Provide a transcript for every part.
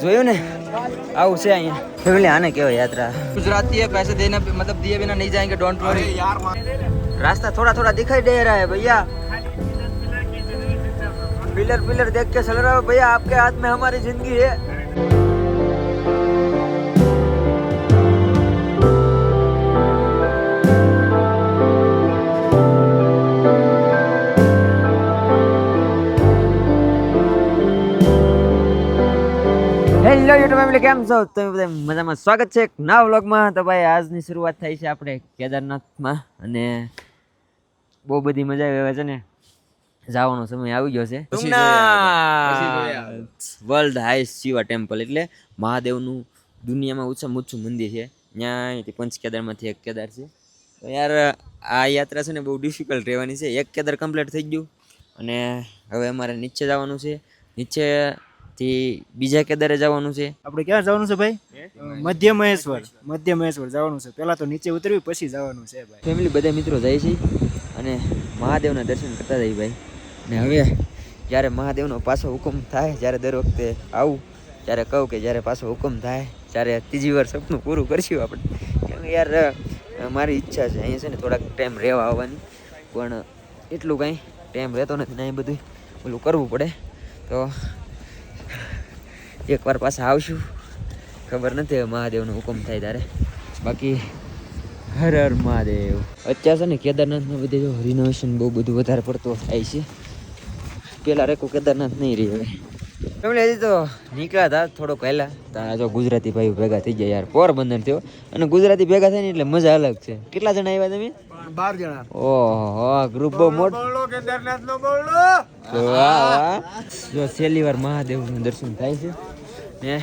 જોયું ને આવું છે અહીંયા ફેમિલી આને કહેવાય યાત્રા गुजराती है पैसे देना मतलब दिए बिना नहीं जाएंगे डोंट वरी रास्ता थोड़ा थोड़ा दिखाई दे रहा है भैया पिलर पिलर देख के चल रहा हो भैया आपके हाथ में हमारी जिंदगी है ફેમિલી કેમ છો? તમે બધા મજામાં. સ્વાગત છે એક નવા વ્લોગમાં. તો ભાઈ આજની શરૂઆત થઈ છે આપણે કેદારનાથમાં. અને બહુ બધી મજા આવે છે ને. જવાનો સમય આવી ગયો છે. વર્લ્ડ હાઈસ્ટ શિવા ટેમ્પલ એટલે મહાદેવનું દુનિયામાં ઉચ્ચમ ઊંચું મંદિર છે. ત્યાં અહીંથી પંચ કેદારમાંથી એક કેદાર છે. તો યાર આ યાત્રા છે ને બહુ ડિફિકલ્ટ રહેવાની છે. એક કેદાર કમ્પ્લીટ થઈ ગયું. અને હવે અમારે નીચે જવાનું છે. નીચેથી બીજા કેદારે જવાનું છે? આપણે ક્યાં જવાનું છે ભાઈ? મધ્ય મહેશ્વર. મધ્ય મહેશ્વર જવાનું છે. પહેલાં તો નીચે ઉતરવી પછી જવાનું છે ભાઈ. ફેમિલી બધા મિત્રો જાય છે અને મહાદેવના દર્શન કરતા જાય ભાઈ. ને હવે જ્યારે મહાદેવનો પાછો હુકમ થાય જ્યારે દર વખતે આવું ત્યારે કહું કે જ્યારે પાછો હુકમ થાય ત્યારે ત્રીજી વાર સપનું પૂરું કરશું આપણે. કેમ કે યાર મારી ઈચ્છા છે. અહીંયા છે ને થોડાક ટાઈમ રહેવા આવવાની. પણ એટલું કાંઈ ટાઈમ રહેતો નથી ને અહીં બધું ઓલું કરવું પડે. તો એકવાર પાછા આવશું. ખબર નથી હવે મહાદેવનો હુકમ થાય ત્યારે. બાકી હર હર મહાદેવ. અત્યારે છે ને કેદારનાથમાં બધે જો રિનોવેશન બહુ બધું વધારે પડતું થાય છે. પેલા રેકો કેદારનાથ નહીં રહી હવે. એમણે હજી તો નીકળ્યા હતા થોડોક પહેલા. ત્યાં જો ગુજરાતી ભાઈઓ ભેગા થઈ ગયા યાર. પોરબંદર થયો. અને ગુજરાતી ભેગા થાય ને એટલે મજા અલગ છે. કેટલા જણા આવ્યા તમે? બાર જણા. ઓહો ગ્રુપ બહુ મોટો કેદારનાથ નો બોલો. જો છેલ્લી વાર મહાદેવનું દર્શન થાય છે. ને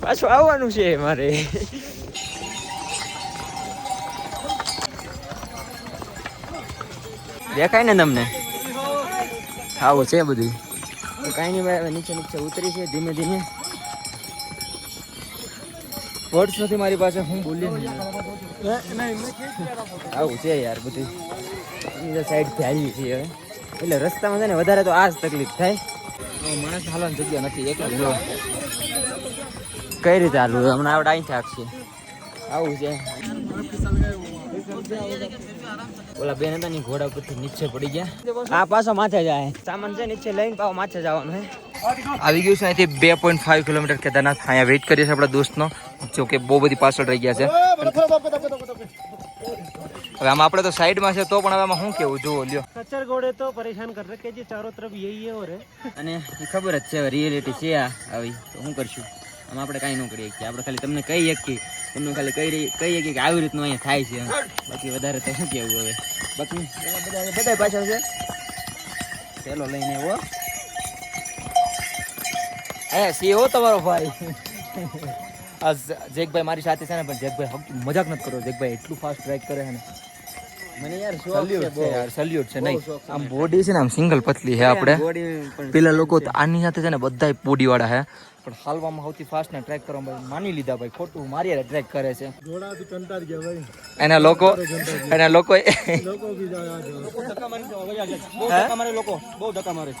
પાછું આવવાનું છે મારે. દેખાય ને તમને? આવું છે બધું. કાંઈ નહીં નીચે નીચે ઉતરી છે ધીમે ધીમે. વર્ડ્સ નથી મારી પાસે હું બોલી આવું છે યાર બધું. બીજા સાઈડ આવી છીએ હવે. એટલે રસ્તામાં છે ને વધારે તો આ જ તકલીફ થાય. માણસ હાલવાની જગ્યા નથી એકલા કઈ રીતે હાલવું? હમણાં આવડે અહીંથી છે. આવું છે. ઓલા બેન હતા ની ઘોડા પરથી નીચે પડી ગયા. આ પાછો માથે જાય. સામાન છે નીચે લઈને પાછો માથે જવાનું હે. આવી ગયું છે અહીંથી બે પોઈન્ટ ફાઈવ કિલોમીટર કેદારનાથ. અહીંયા વેઇટ કરીએ છીએ આપણા દોસ્તનો. જો કે બહુ બધી પાછળ રહી ગયા છે. હવે આમાં આપણે તો સાઈડમાં છે તો પણ હવે આમાં શું કેવું? જુઓ લ્યો. ખચ્ચર ઘોડે તો પરેશાન કર કે જે ચારો તરફ યહી હે ઓરે અને ખબર જ છે રિયલિટી છે આ આવી. તો શું કરશું? આમ આપણે કાંઈ ન કરીએ કે આપણે ખાલી તમને કહી શકીએ. તમને ખાલી કહી કહી શકીએ કે આવી રીતનું અહીંયા થાય છે બાકી વધારે તો શું કેવું હવે? બાકી બધા બધા પાછળ છે. પેલો લઈને એવો હે સી હો તમારો ભાઈ. આ જેકભાઈ મારી સાથે છે ને પણ જેકભાઈ મજાક નથી કરો જેકભાઈ એટલું ફાસ્ટ ટ્રેક કરે છે ને. મને યાર સલ્યુટ છે નહીં. આમ બોડી છે ને આમ સિંગલ પતલી છે આપણે. પેલા લોકો આની સાથે છે ને બધા બોડી વાળા પણ હાલવામાં સૌથી ફાસ્ટ ને ટ્રેક કરવા ભાઈ માની લીધા ભાઈ. ખોટું મારી ટ્રેક કરે છે. એના લોકો એના લોકો ધક્કા મારે લોકો. બહુ ધક્કા મારે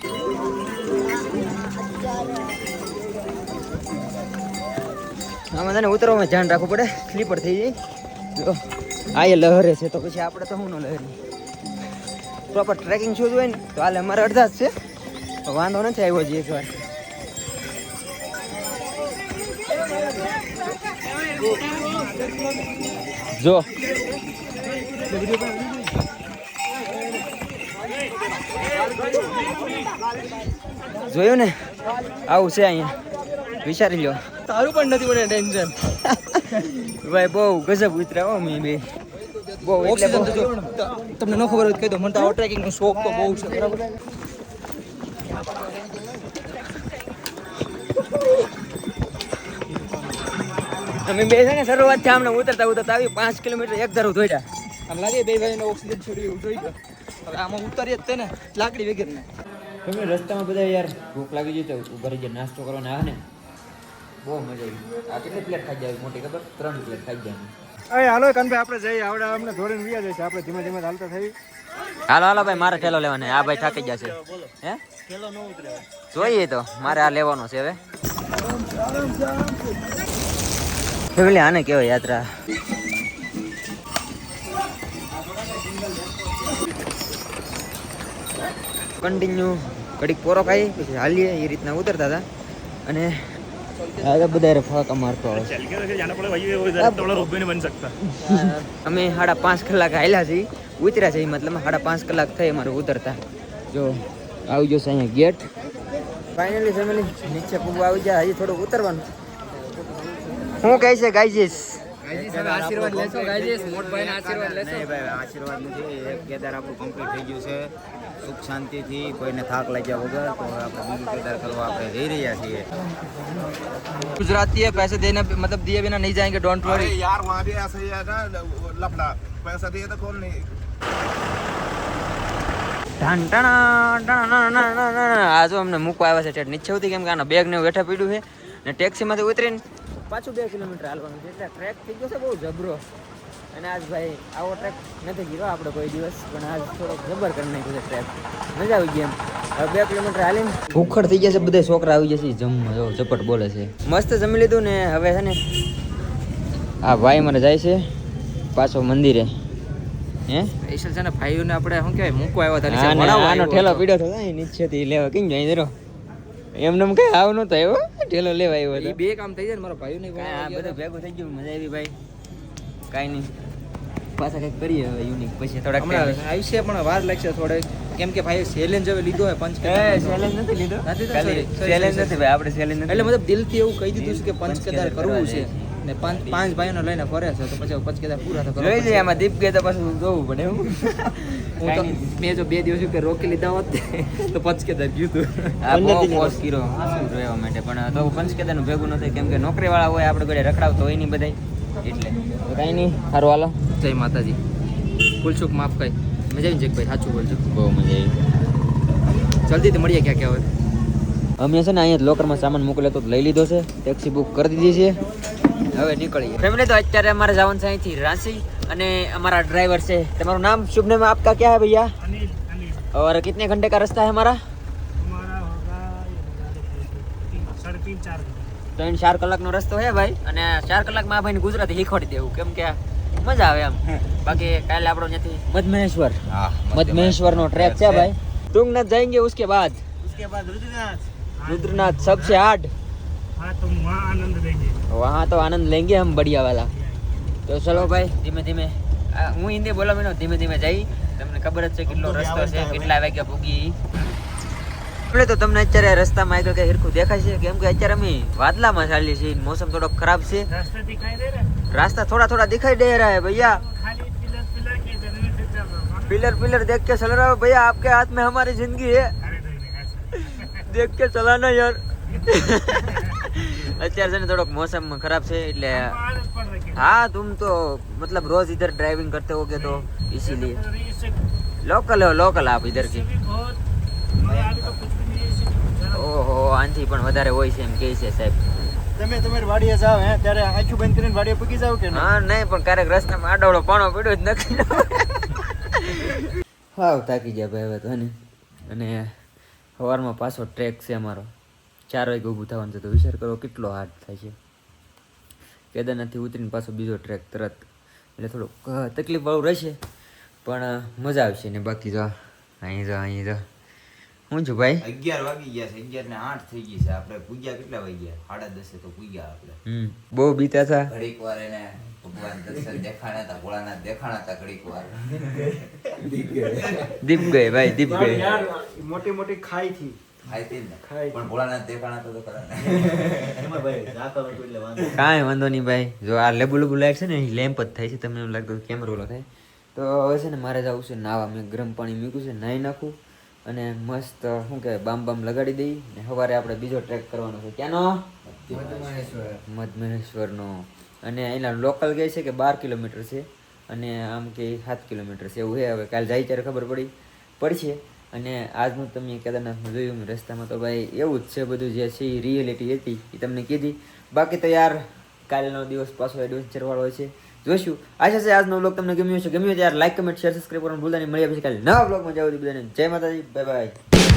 આમાં તને ઉતરવામાં ધ્યાન રાખવું પડે. સ્લીપર થઈ જાય. આ એ લહરે છે, તો પછી આપણે તો હું ન લહેરી પ્રોપર ટ્રેકિંગ શૂઝ હોય ને, તો હાલે અમારે અડધા જ છે. વાંધો નથી આવ્યો હજી એકવાર. જો. જોયું ને? આવું છે અહીંયા. વિચારી લ્યો. તારું પણ નથી મને ટેન્શન ભાઈ બહુ ગજબ ઉતરા હો મી બે. બહુ ઓક્સિજન તમને ન ખબર હોય કહી દો. મને તો ટ્રેકિંગ નો શોખ તો બહુ છે. બરાબર? અમે બે છે ને શરૂઆતથી આમને ઉતરતા ઉતરતા આવી પાંચ કિલોમીટર એક ધારું ધોડ્યા આમ લાગે બે ભાઈ ઓક્સિજન છોડી એવું જોઈ ગયો હવે આમાં ઉતારીએ જ તેને લાકડી વગેરે તમે રસ્તામાં બધા યાર ભૂખ લાગી ગઈ તો ઊભા રહી નાસ્તો કરવાના આવે ને. બહુ મજા આવી. આ કેટલી પ્લેટ ખાઈ જાય મોટી ખબર? ત્રણ પ્લેટ ખાઈ જાય. અરે હાલો કાનભાઈ આપણે જઈએ. આવડે અમને ધોરીને વ્યા જશે આપણે ધીમે ધીમે હાલતા થઈ. હાલો હાલો ભાઈ મારે ઠેલો લેવાનો આ ભાઈ થાકી જશે હે? જોઈએ તો મારે આ લેવાનો છે હવે. ફેમિલી આને કેવાય યાત્રા. કન્ટિન્યુ ઘડીક પોરો ખાઈ પછી હાલીએ એ રીતના ઉતરતા હતા. અને અરે બધા ફાકા મારતો આવે અમે સાડા પાંચ કલાક આવેલા છીએ ઉતર્યા છે મતલબ સાડા પાંચ કલાક થઈ અમારે ઉતરતા. જો આવી જશે અહીંયા ગેટ. ફાઇનલી ફેમિલી નીચે પૂગવા આવી જાય હજી થોડું ઉતરવાનું. હું કહે છે ગાઈજીસ આશીર્વાદ લેશો ગાઈજીસ મોટભાઈના આશીર્વાદ લેશો નહીં ભાઈ આશીર્વાદ નથી એક કેદાર આપણું કમ્પ્લીટ થઈ ગયું છે સુખ શાંતિથી કોઈને થાક લાગ્યા વગર તો હવે આપણે બીજું કેદાર કરવા આપણે જઈ રહ્યા છીએ गुजराती है पैसे देने मतलब दिए बिना नहीं जाएंगे डोंट वरी यार वहाँ भी ऐसा ही है ना लफड़ा पैसा दिए तो कौन नहीं ઢાન ટાણા ટાણા ના ના ના ના ના. આ જો અમને મૂકવા આવ્યા છે ઠેઠ નીચે ઉતરી કેમ કે આના બેગ ને એવું હેઠા પીડ્યું છે ને ટેક્સીમાંથી ઉતરીને પાછું બે કિલોમીટર હાલવાનું છે. એટલે ટ્રેક થઈ ગયો છે બહુ જબરો અને આજ ભાઈ આવો ટ્રેક નથી ગયો આપણે કોઈ દિવસ પણ આજ થોડોક જબર કરી નાખ્યો છે ટ્રેક મજા આવી ગઈ એમ. હવે બે કિલોમીટર હાલીને ભૂખડ થઈ ગયા છે બધા છોકરા આવી જશે જમવા જો ઝપટ બોલે છે. મસ્ત જમી લીધું ને હવે છે ને આ ભાઈ મને જાય છે પાછો મંદિરે. હે? સ્પેશિયલ છે ને ભાઈઓને આપણે શું કહેવાય મૂકવા આવ્યા હતા આને- ઠેલો પીડ્યો થતો નીચેથી લેવા. કઈ જાય જરો એમને એમ કઈ આવ નતો આવ્યો ઢેલો લેવા આવ્યો એ બે કામ થઈ જાય ને મારા ભાઈઓને કાંઈ આ બધું ભેગું થઈ ગયું મજા આવી ભાઈ. કાંઈ નહીં. પાછા કંઈક કરીએ હવે યુનિક પછી થોડાક હમણાં આવશે પણ વાર લાગશે થોડે કેમ કે ભાઈ ચેલેન્જ હવે લીધો હોય પંચ એ challenge નથી લીધો. sorry. નથી ભાઈ આપણે ચેલેન્જ એટલે મતલબ દિલથી એવું કહી દીધું છે કે પંચ પંચકેદાર કેદાર કરવું છે. ને પાંચ પાંચ ભાઈઓને લઈને ફરે છે તો પછી પચકેતા પૂરા તો જોઈ એમાં આમાં દીપ તો પાછું જોવું પડે એવું. હું તો મેં જો બે દિવસ કે રોકી લીધા હોત તો પંચકેદાર ગયું હતું આ બહુ પોસ કર્યો શું રહેવા માટે. પણ તો પંચકેદારનું ભેગું નથી કેમ કે નોકરીવાળા હોય આપણે ઘરે રખડાવતો હોય નહીં બધાય. એટલે. તો કાંઈ નહીં સારું હાલો. જય માતાજી. ફૂલસુખ માફ કઈ મજા આવી ભાઈ સાચું બોલજો. બહુ મજા આવી. જલ્દીથી મળીએ ક્યાં ક્યાં હવે અમે છે ને અહીંયા લોકરમાં સામાન મોકલ્યો તો લઈ લીધો છે ટેક્સી બુક કરી દીધી છે. હવે નીકળીએ ફેમિલી તો અત્યારે અમારે જવાનું છે અહીંથી રાંચી અને અમારા ડ્રાઈવર છે તમારું નામ શુભ નામ આપકા क्या है भैया अनिल अनिल और कितने घंटे का रास्ता है हमारा हमारा होगा ये बता देते हैं, तीन- साढ़े तीन चार घंटे ત્રણ ચાર કલાકનો રસ્તો છે ભાઈ અને ચાર કલાકમાં આ ભાઈને ગુજરાતી શીખવાડી દેવું કેમ કે મજા આવે એમ બાકી કાલે આપણો ત્યાંથી મધમહેશ્વર હા મધમહેશ્વર નો ટ્રેક છે ભાઈ तुंगनाथ जाएंगे उसके बाद उसके बाद रुद्रनाथ रुद्रनाथ सबसे हार्ड हाँ तुम वहाँ आनंद लेंगे वहाँ तो आनंद लेंगे हम बढ़िया वाला તો ચલો ભાઈ ધીમે ધીમે આ હું હિન્દી બોલા મેનો ધીમે ધીમે જઈ તમને ખબર જ છે કેટલો રસ્તો છે કેટલા વાગ્યા પૂગી એટલે તો તમને અત્યારે રસ્તામાં આગળ કઈ હિરખું દેખાય છે કેમ કે અત્યારે અમે વાદલામાં ચાલીએ છીએ મોસમ થોડોક ખરાબ છે रास्ता दिखाई दे रहा है रास्ता थोड़ा थोड़ा दिखाई दे रहा है भैया खाली पिलर पिलर के जमीन से चल रहा हूँ पिलर पिलर देख के चल रहा है भैया आपके हाथ में हमारी जिंदगी है अरे नहीं नहीं ऐसा देख के चलाना यार અત્યારે છે ને થોડોક મોસમ ખરાબ છે એટલે हमको आदत पड़ रही है हाँ तुम तो मतलब रोज इधर ड्राइविंग करते होगे तो इसीलिए तो इससे लोकल हो लोकल आप इधर की भी बहुत हमारे आगे तो कुछ भी नहीं है इससे जरा ઓહો આનથી પણ વધારે હોય છે એમ કહે છે સાહેબ તમે તમારી વાડીએ જાવ હે ત્યારે આંખું બંધ કરીને વાડીએ પૂકી જાવ કે હા નહીં પણ ક્યારેક રસ્તામાં આડોળો પાણો પડ્યો જ નથી હાવ થાકી ગયા ભાઈ હવે તો ને અને સવારમાં પાછો ટ્રેક છે અમારો ચાર વાગે ઊભું થવાનું છે તો વિચાર કરો કેટલો હાર્ડ થાય છે. કેદારનાથથી ઉતરીને પાછો બીજો ટ્રેક તરત. એટલે થોડુંક તકલીફ તકલીફવાળું રહેશે પણ મજા આવશે ને બાકી જો અહીં જો અહીં જો હું છું ભાઈ? અગિયાર વાગી ગયા છે અગિયાર ને આઠ થઈ ગઈ છે આપણે. પૂગ્યા કેટલા વાગ્યા? સાડા દસે તો પૂગ્યા આપણે. હમ બહુ બીતા હતા. ઘડીક વાર એને ભગવાન દર્શન દેખાણા હતા ભોળાનાથ દેખાણા હતા ઘડીક વાર. દીપ ગયે. ભાઈ દીપ ગયે. મોટી મોટી ખાઈ થી. કાંઈ વાંધો નહીં ભાઈ. જો આ લેબુ લેબુ લાઈટ છે ને લેમ્પ જ થાય છે તમને એમ લાગતું કેમેરો ઓલો થાય. તો હવે છે ને મારે જવું છે નાવા. મેં ગરમ પાણી મૂક્યું છે નાહી નાખું અને મસ્ત શું કહેવાય બામ બામ લગાડી દઈ ને સવારે આપણે બીજો ટ્રેક કરવાનો છે. ક્યાંનો? મધમહેશ્વરનો અને એના લોકલ કહે છે કે બાર કિલોમીટર છે અને આમ કે સાત કિલોમીટર છે. એવું છે હવે કાલે જાય ત્યારે ખબર પડી. પડશે. અને આજનું તમે કેદારનાથમાં જોયું રસ્તામાં તો ભાઈ એવું જ છે બધું જે છે એ રિયલિટી હતી, એ તમને કીધી. બાકી તો યાર, કાલનો દિવસ પાછો એડવેન્ચર વાળો છે. જોઈશું આશા છે આજનો બ્લોગ તમને ગમ્યો છે ગમ્યો ત્યારે લાઈક કમેન્ટ શેર સબસ્ક્રાઈબ કરવાનું ભૂલતા નહીં. મળ્યા પછી કાલે નવા બ્લોગમાં જાવ બધાને જય માતાજી. Bye bye